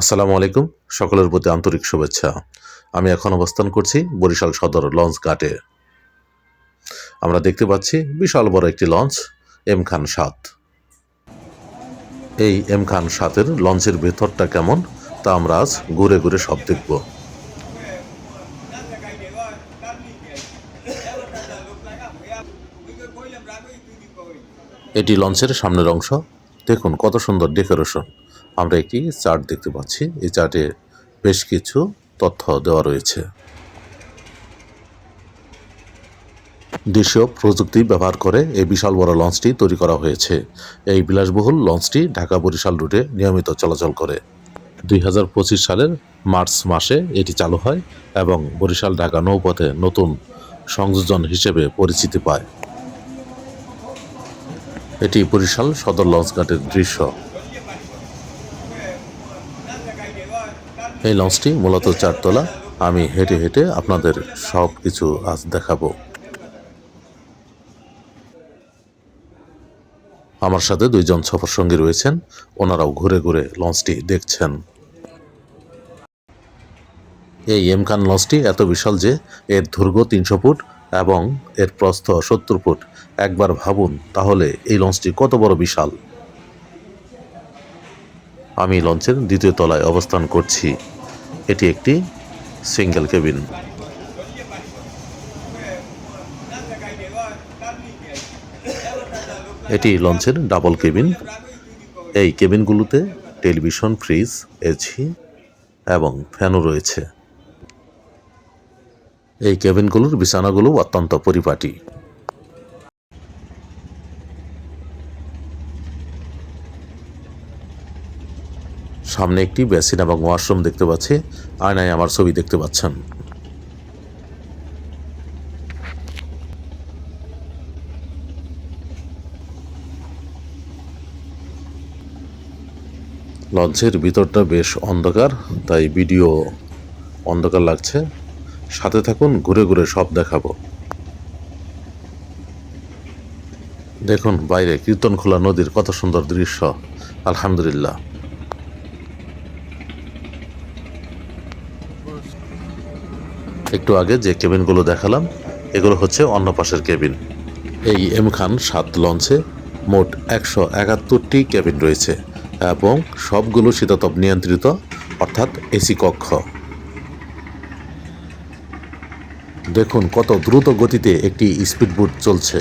আসসালামু আলাইকুম। সকলের প্রতি আন্তরিক শুভেচ্ছা। আমি এখন অবস্থান করছি বরিশাল সদর লঞ্চ ঘাটে। আমরা দেখতে পাচ্ছি বিশাল বড় একটি লঞ্চ, এম খান সাত। এই এম খান সাতের লঞ্চের ভেতরটা কেমন, তা আমরা আজ ঘুরে ঘুরে সব দেখব। এটি লঞ্চের সামনের অংশ। দেখুন কত সুন্দর ডেকোরেশন। আমরা একটি চার্ট দেখতে পাচ্ছি। এই চার্টে বেশ কিছু তথ্য দেওয়া রয়েছে। দেশীয় প্রযুক্তি ব্যবহার করে এই বিশাল বড় লঞ্চটি তৈরি করা হয়েছে। এই বিলাসবহুল লঞ্চটি ঢাকা বরিশাল রুটে নিয়মিত চলাচল করে। দুই হাজার পঁচিশ সালের মার্চ মাসে এটি চালু হয় এবং বরিশাল ঢাকা নৌপথে নতুন সংযোজন হিসেবে পরিচিতি পায়। এটি বরিশাল সদর লঞ্চঘাটের দৃশ্য। এই লঞ্চটি মূলত চারতলা। আমি হেঁটে হেঁটে আপনাদের সব কিছু আজ দেখাবো। আমার সাথে দুইজন সফর সঙ্গী রয়েছেন। ওনারাও ঘুরে ঘুরে লঞ্চটি দেখছেন। এই এমকান লঞ্চটি এত বিশাল যে এর দৈর্ঘ্য তিনশো ফুট এবং এর প্রস্থ সত্তর ফুট। একবার ভাবুন তাহলে এই লঞ্চটি কত বড় বিশাল। আমি লঞ্চের দ্বিতীয় তলায় অবস্থান করছি। এটি একটি সিঙ্গেল কেবিন। এটি লঞ্চের ডাবল কেবিন। এই কেবিনগুলোতে টেলিভিশন, ফ্রিজ, এসি এবং ফ্যানও রয়েছে। এই কেবিনগুলোর বিছানাগুলো অত্যন্ত পরিপাটি। সামনে একটি বেসিন এবং ওয়াশরুম দেখতে পাচ্ছি। আয়নায় আমার ছবি দেখতে পাচ্ছেন। লঞ্চের ভিতরটা বেশ অন্ধকার, তাই ভিডিও অন্ধকার লাগছে। সাথে থাকুন, ঘুরে ঘুরে সব দেখাবো। দেখুন, বাইরে কীর্তনখোলা নদীর কত সুন্দর দৃশ্য। আলহামদুলিল্লাহ। একটু আগে যে কেবিনগুলো দেখালাম, এগুলো হচ্ছে অন্য পাশের কেবিন। এই এম খান সাত লঞ্চে মোট একশো একাত্তরটি কেবিন রয়েছে এবং সবগুলো শীতাতপ নিয়ন্ত্রিত, অর্থাৎ এসি কক্ষ। দেখুন কত দ্রুত গতিতে একটি স্পিডবোট চলছে।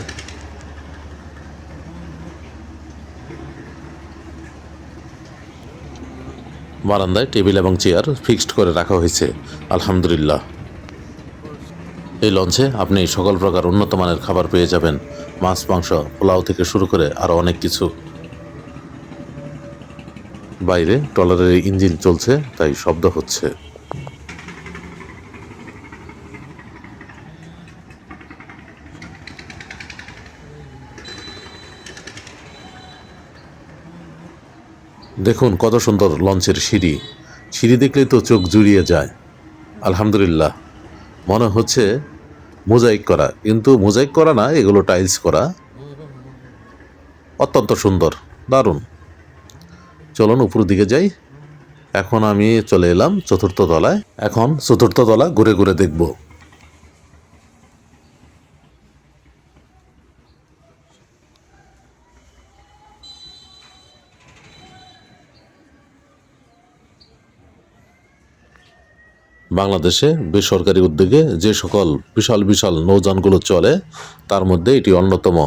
বারান্দায় টেবিল এবং চেয়ার ফিক্সড করে রাখা হয়েছে। আলহামদুলিল্লাহ। এই লঞ্চে আপনি সকল প্রকার উন্নত মানের খাবার পেয়ে যাবেন। মাছ, মাংস, পোলাও থেকে শুরু করে আরও অনেক কিছু। বাইরে ট্রলারের ইঞ্জিন চলছে, তাই শব্দ হচ্ছে। দেখুন কত সুন্দর লঞ্চের সিঁড়ি। সিঁড়ি দেখলেই তো চোখ জুড়িয়ে যায়। আলহামদুলিল্লাহ। মনে হচ্ছে মোজাইক করা। কিন্তু মোজাইক করা না, এগুলো টাইলস করা। অত্যন্ত সুন্দর, দারুণ। চলুন উপর দিকে যাই। এখন আমি চলে এলাম চতুর্থ তলায়। এখন চতুর্থ তলা ঘুরে ঘুরে দেখব। বাংলাদেশে বেসরকারি উদ্যোগে যে সকল বিশাল বিশাল নৌযানগুলো চলে, তার মধ্যে এটি অন্যতম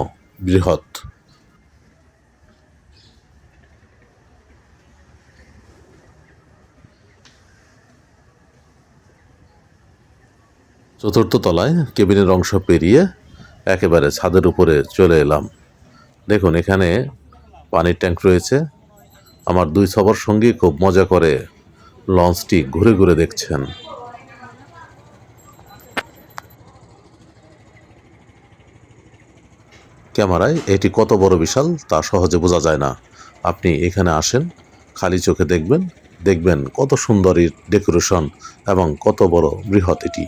বৃহৎ। চতুর্থ তলায় কেবিনের অংশ পেরিয়ে একেবারে ছাদের উপরে চলে এলাম। দেখুন, এখানে পানির ট্যাঙ্ক রয়েছে। আমার দুই সবার সঙ্গী খুব মজা করে লঞ্চটি ঘুরে ঘুরে দেখছেন। ক্যামেরায়, এটি কত বড় বিশাল তা সহজে বোঝা যায় না। আপনি এখানে আসেন, খালি চোখে দেখবেন দেখবেন কত সুন্দর ডেকোরেশন এবং কত বড় বৃহৎ এটি।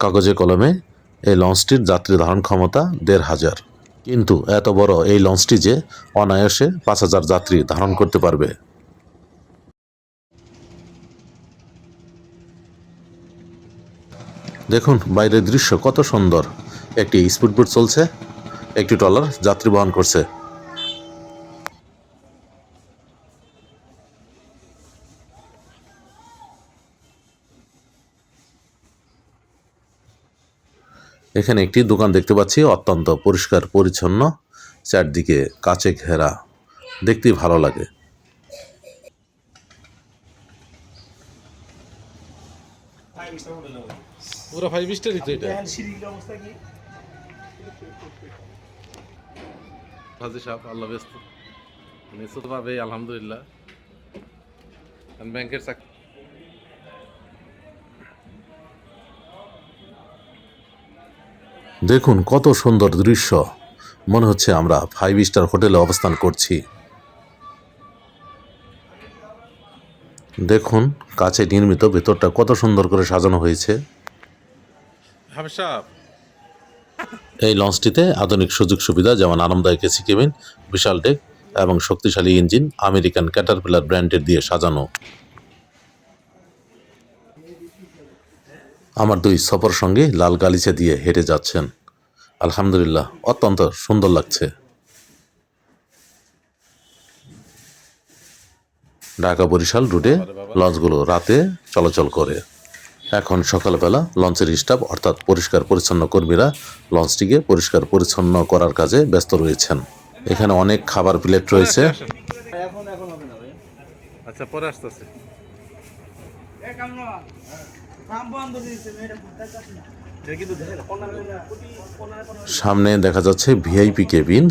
কাগজে কলমে এই লঞ্চটির যাত্রী ধারণ ক্ষমতা দেড় হাজার। কিন্তু এত বড় এই লঞ্চটি যে অনায়াসে পাঁচ হাজার যাত্রী ধারণ করতে পারবে। দেখুন বাইরের দৃশ্য কত সুন্দর। একটি স্পিডবোট চলছে, একটি ট্রলার যাত্রী বহন করছে। এখানে একটি দোকান দেখতে পাচ্ছি, অত্যন্ত পরিষ্কার, পরিচ্ছন্ন, চারদিকে কাচে ঘেরা। দেখতেই ভালো লাগে। পুরো ফাইভ স্টারই তো এটা। হাজি সাহেব আল্লাহ ব্যস্ত। নিশ্চিতভাবে আলহামদুলিল্লাহ। আমি ব্যাংকের চাকরি দেখুন কত সুন্দর দৃশ্য। মনে হচ্ছে আমরা ফাইভ স্টার হোটেলে অবস্থান করছি। দেখুন কাছে নির্মিত ভেতরটা কত সুন্দর করে সাজানো হয়েছে। এই লঞ্চটিতে আধুনিক সুযোগ সুবিধা যেমন আরামদায়ক এসি কেবিন বিশাল ডেক এবং শক্তিশালী ইঞ্জিন আমেরিকান ক্যাটারপিলার ব্র্যান্ডের দিয়ে সাজানো। আমার দুই সফর সঙ্গে লাল গালিচা দিয়ে হেঁটে যাচ্ছেন। আলহামদুলিল্লাহ অত্যন্ত সুন্দর লাগছে। ঢাকা বরিশাল রুটে লঞ্চগুলো রাতে চলাচল করে। এখন সকালবেলা লঞ্চের স্টাফ অর্থাৎ পরিষ্কার পরিচ্ছন্ন কর্মীরা লঞ্চটিকে পরিষ্কার পরিচ্ছন্ন করার কাজে ব্যস্ত রয়েছেন। এখানে অনেক খাবার প্লেট রয়েছে। এখন এখন হবে না। ভাই আচ্ছা পরে আসতেছে সামনে দেখা যাচ্ছে ভিআইপি কেবিন।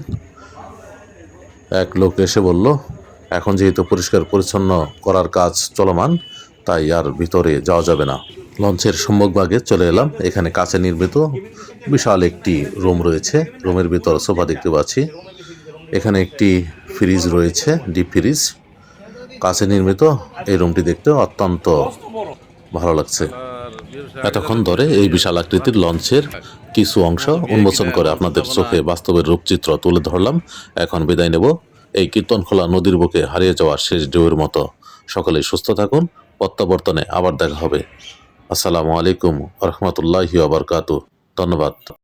এক লোক এসে বলল এখন যেহেতু পরিষ্কার পরিচ্ছন্ন করার কাজ চলমান তাই আর ভিতরে যাওয়া যাবে না। লঞ্চের সম্মুখভাগে চলে এলাম। এখানে কাছে নির্মিত বিশাল একটি রুম রয়েছে। রুমের ভিতর সোফা দেখতে পাচ্ছি। এখানে একটি ফ্রিজ রয়েছে, ডিপ ফ্রিজ। কাছে নির্মিত এই রুমটি দেখতে অত্যন্ত ভালো লাগছে। এতক্ষণ ধরে এই বিশাল আকৃতির লঞ্চের কিছু অংশ উন্মোচন করে আপনাদের চোখে বাস্তবের রূপচিত্র তুলে ধরলাম। এখন বিদায় নেব। এই কীর্তনখোলা নদীর বুকে হারিয়ে যাওয়া শেষ ঢেউয়ের মতো। সকলেই সুস্থ থাকুন। প্রত্যাবর্তনে আবার দেখা হবে। আসসালামু আলাইকুম রহমতুল্লাহি আবরকাত ধন্যবাদ।